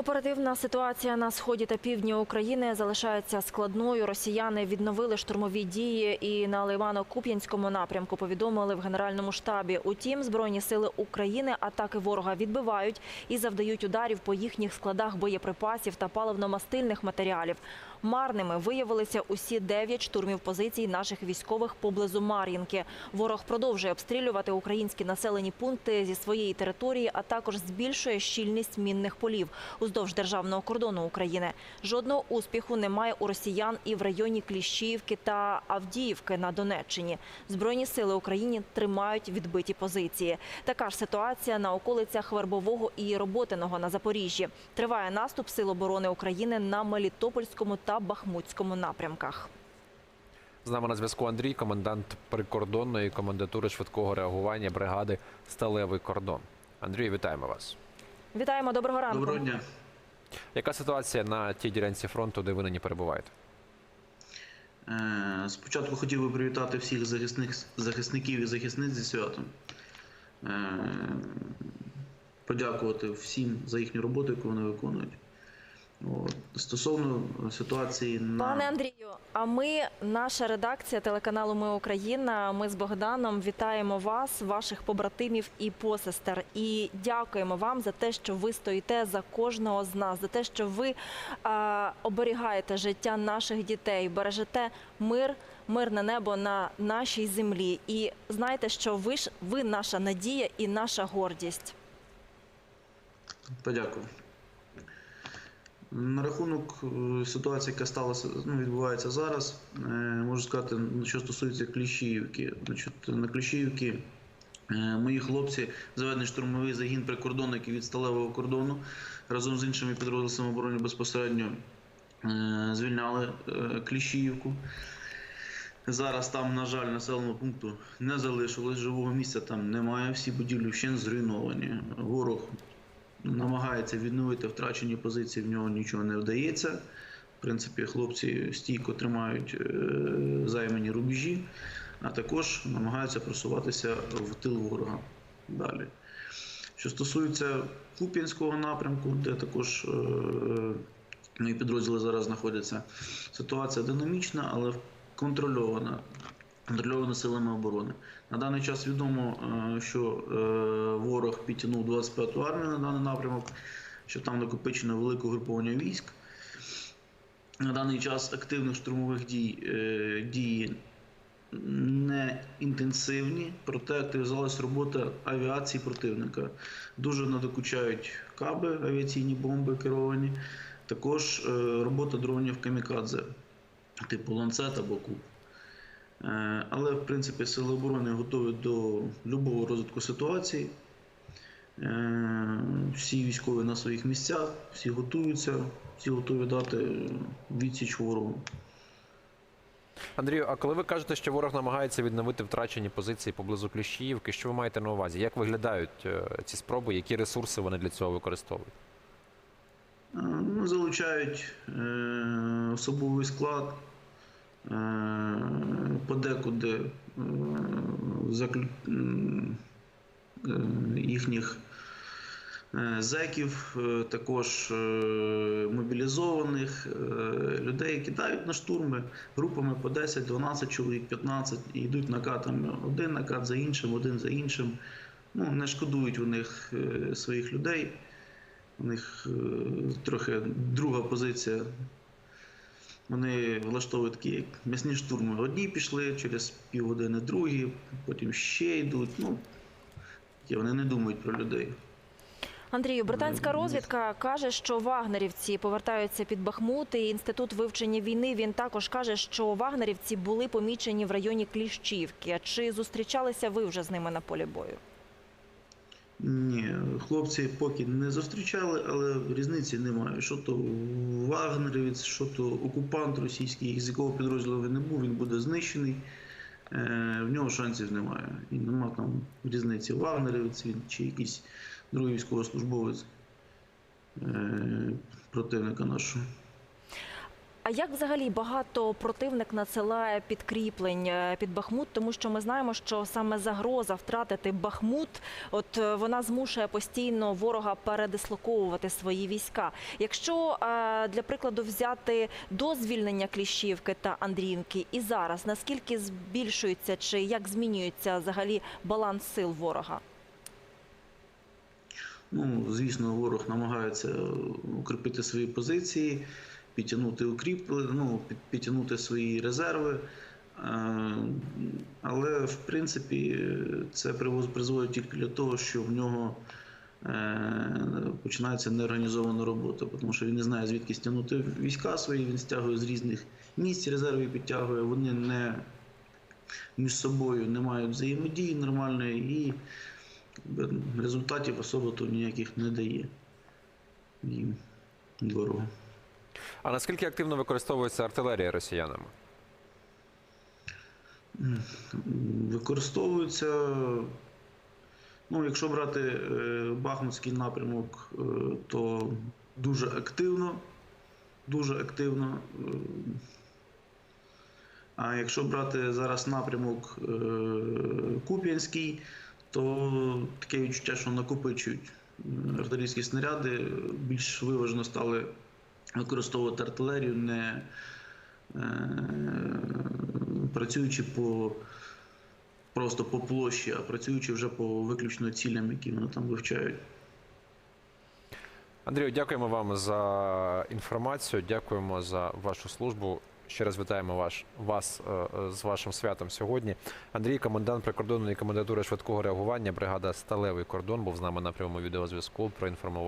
Оперативна ситуація на сході та півдні України залишається складною. Росіяни відновили штурмові дії і на Ливано-Куп'янському напрямку повідомили в Генеральному штабі. Утім, збройні сили України атаки ворога відбивають і завдають ударів по їхніх складах боєприпасів та паливно-мастильних матеріалів. Марними виявилися усі дев'ять штурмів позицій наших військових поблизу Мар'їнки. Ворог продовжує обстрілювати українські населені пункти зі своєї території, а також збільшує щільність мінних полів уздовж державного кордону України. Жодного успіху немає у росіян і в районі Кліщіївки та Авдіївки на Донеччині. Збройні сили України тримають відбиті позиції. Така ж ситуація на околицях Вербового і Роботиного на Запоріжжі. Триває наступ сил оборони України на Мелітопольському та Бахмутському напрямках. З нами на зв'язку Андрій, комендант прикордонної комендатури швидкого реагування бригади Сталевий кордон. Андрію, вітаємо вас. Вітаємо доброго ранку. Доброго дня. Яка ситуація на тій ділянці фронту, де ви нині перебуваєте? Е, Спочатку хотів би привітати всіх захисних, захисників і захисниць зі святом. Е, Подякувати всім за їхню роботу, яку вони виконують. Стосовно ситуації на Пане Андрію, а ми, наша редакція телеканалу Ми Україна. Ми з Богданом вітаємо вас, ваших побратимів і посестер. І дякуємо вам за те, що ви стоїте за кожного з нас, за те, що ви а, оберігаєте життя наших дітей, бережете мир, мирне небо на нашій землі. І знаєте, що ви ж ви наша надія і наша гордість. Подякую. На рахунок е, ситуації, яка сталася, ну, відбувається зараз, е, можу сказати, що стосується Кліщіївки. Значить, на Кліщіївки е, мої хлопці заведений штурмовий загін прикордонників від сталевого кордону разом з іншими підрозділами оборони безпосередньо звільняли Кліщіївку. Зараз там, на жаль, населеного пункту не залишилось, живого місця там немає, всі будівлі вщент зруйновані. Ворог намагається відновити втрачені позиції, в нього нічого не вдається. В принципі, хлопці стійко тримають е, займані рубежі, а також намагаються просуватися в тил ворога далі. Що стосується Куп'янського напрямку, де також е, мої підрозділи зараз знаходяться, ситуація динамічна, але контрольована. Контрольована силами оборони. На даний час відомо, е, що е, ворог підтягнув 25-ту армію на даний напрямок, що там накопичено велике угруповання військ. На даний час активних штурмових дій е, дії не інтенсивні, проте активізувалась робота авіації противника. Дуже надокучають каби, авіаційні бомби керовані. Також робота дронів камікадзе, типу ланцет або куб. Е, Але, в принципі, сили оборони готові до будь-якого розвитку ситуації. Е, Всі військові на своїх місцях, всі готуються, всі готові дати відсіч ворогу. Андрію, а коли ви кажете, що ворог намагається відновити втрачені позиції поблизу Кліщіївки, що ви маєте на увазі? Як виглядають е, ці спроби? Які ресурси вони для цього використовують? Залучають особовий склад, подекуди е, заклю... м, е, їхніх е, зеків, е, також е, мобілізованих е, людей кидають на штурми групами по 10-12 чоловік, 15 і йдуть накатами один накат за іншим, один за іншим. Ну, не шкодують у них е, своїх людей. У них е, трохи друга позиція. Вони влаштовують такі як м'ясні штурми. Одні пішли, через півгодини другі, потім ще йдуть. Ну, такі, вони не думають про людей. Андрію, британська розвідка каже, що вагнерівці повертаються під Бахмут. І інститут вивчення війни він також каже, що вагнерівці були помічені в районі Кліщівки. Чи зустрічалися ви вже з ними на полі бою? Ні, хлопці поки не зустрічали, але різниці немає. Що то вагнерівець, що то окупант російський, з якого підрозділу він не був, він буде знищений. Е, в нього шансів немає. І нема там різниці. Вагнерівець він чи якийсь другий військовослужбовець е, противника нашого. А як взагалі багато противник надсилає підкріплень е, під Бахмут? Тому що ми знаємо, що саме загроза втратити Бахмут, от е, вона змушує постійно ворога передислоковувати свої війська. Якщо е, для прикладу взяти до звільнення Кліщівки та Андріївки і зараз, наскільки збільшується чи як змінюється взагалі баланс сил ворога? Ну, звісно, ворог намагається укріпити свої позиції, підтягнути укріп, ну, підтягнути свої резерви. Е, Але в принципі це призводить тільки для того, що в нього е, починається неорганізована робота, тому що він не знає, звідки стягнути війська свої, він стягує з різних місць резервів, підтягує, вони не між собою не мають взаємодії нормальної і результатів особо то ніяких не дає їм ворогу. А наскільки активно використовується артилерія росіянами? Використовуються, ну, якщо брати е, Бахмутський напрямок, е, то дуже активно, дуже активно. е, А якщо брати зараз напрямок Куп'янський, то таке відчуття, що накопичують артилерійські снаряди, більш виважено стали використовувати артилерію, не е, працюючи по просто по площі, а працюючи вже по виключно цілям, які вони там вивчають. Андрію, дякуємо вам за інформацію. Дякуємо за вашу службу. Ще раз вітаємо ваш, вас е, е, з вашим святом сьогодні. Андрій, комендант прикордонної комендатури швидкого реагування, бригада Сталевий кордон, був з нами на прямому відеозв'язку. Проінформував.